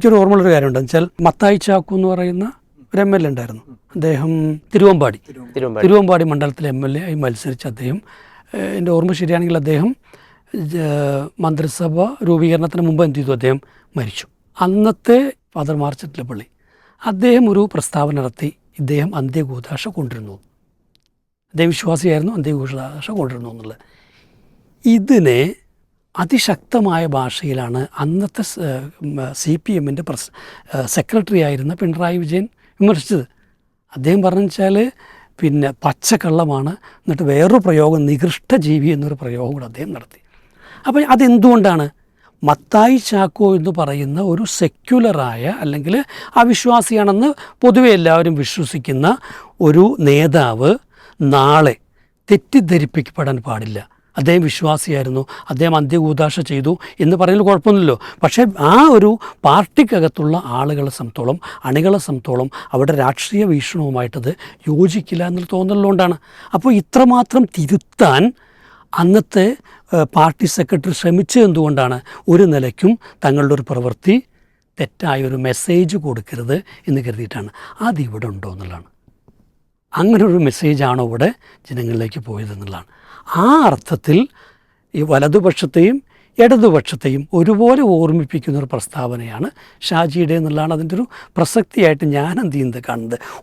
എനിക്കൊരു ഓർമ്മയുള്ളൊരു കാര്യമുണ്ട്. വെച്ചാൽ മത്തായി ചാക്കു എന്ന് പറയുന്ന ഒരു എം എൽ എ ഉണ്ടായിരുന്നു. അദ്ദേഹം തിരുവമ്പാടി തിരുവമ്പാടി. മണ്ഡലത്തിലെ എം എൽ എ ആയി മത്സരിച്ച അദ്ദേഹം എന്റെ ഓർമ്മ ശരിയാണെങ്കിൽ അദ്ദേഹം മന്ത്രിസഭ രൂപീകരണത്തിന് മുമ്പ് എന്ത് ചെയ്തു? അദ്ദേഹം മരിച്ചു. അന്നത്തെ ഫാദർ മാർച്ചറ്റിലെ പള്ളി. അദ്ദേഹം ഒരു പ്രസ്താവന നടത്തി. ഇദ്ദേഹം അന്ത്യകൂതാശ കൊണ്ടിരുന്നു അദ്ദേഹം വിശ്വാസിയായിരുന്നു അന്ത്യകൂതാശ കൊണ്ടിരുന്നു എന്നുള്ളത്. ഇതിനെ അതിശക്തമായ ഭാഷയിലാണ് അന്നത്തെ സി പി എമ്മിന്റെ പ്രസ് സെക്രട്ടറി ആയിരുന്ന പിണറായി വിജയൻ വിമർശിച്ചത്. അദ്ദേഹം പറഞ്ഞു വെച്ചാൽ പിന്നെ പച്ചക്കള്ളമാണ് എന്നിട്ട് വേറൊരു പ്രയോഗം നികൃഷ്ട ജീവി എന്നൊരു പ്രയോഗം കൂടെ അദ്ദേഹം നടത്തി. അപ്പോൾ അതെന്തുകൊണ്ടാണ്? മത്തായി ചാക്കോ എന്ന് പറയുന്ന ഒരു സെക്യുലറായ അല്ലെങ്കിൽ അവിശ്വാസിയാണെന്ന് പൊതുവെ എല്ലാവരും വിശ്വസിക്കുന്ന ഒരു നേതാവ് നാളെ തെറ്റിദ്ധരിപ്പിക്കപ്പെടാൻ പാടില്ല. അദ്ദേഹം വിശ്വാസിയായിരുന്നു. അദ്ദേഹം അന്ത്യകൂതാശ ചെയ്തു എന്ന് പറയുന്നതിൽ കുഴപ്പമൊന്നുമില്ലല്ലോ. പക്ഷേ ആ ഒരു പാർട്ടിക്കകത്തുള്ള ആളുകളെ സംബന്ധിച്ചോളം അണികളെ സംബന്ധിച്ചോളം അവിടെ രാഷ്ട്രീയ വീക്ഷണവുമായിട്ടത് യോജിക്കില്ല എന്നൊരു തോന്നലുകൊണ്ടാണ് അപ്പോൾ ഇത്രമാത്രം തിരുത്താൻ അന്നത്തെ പാർട്ടി സെക്രട്ടറി ശ്രമിച്ചത് എന്തുകൊണ്ടാണ്? ഒരു നിലയ്ക്കും തങ്ങളുടെ ഒരു പ്രവൃത്തി തെറ്റായ ഒരു മെസ്സേജ് കൊടുക്കരുത് എന്ന് കരുതിയിട്ടാണ്. അതിവിടെ ഉണ്ടോ എന്നുള്ളതാണ്. അങ്ങനെ മെസ്സേജാണ് മെസ്സേജാണോ ഇവിടെ ജനങ്ങളിലേക്ക് പോയതെന്നുള്ളതാണ്. ആ അർത്ഥത്തിൽ ഈ വലതുപക്ഷത്തെയും ഇടതുപക്ഷത്തെയും ഒരുപോലെ ഓർമ്മിപ്പിക്കുന്ന ഒരു പ്രസ്താവനയാണ് ഷാജിയുടെ എന്നുള്ളതാണ് അതിന്റെ ഒരു പ്രസക്തിയായിട്ട് ഞാൻ എന്ത് ചെയ്യുന്നത് കാണുന്നത്.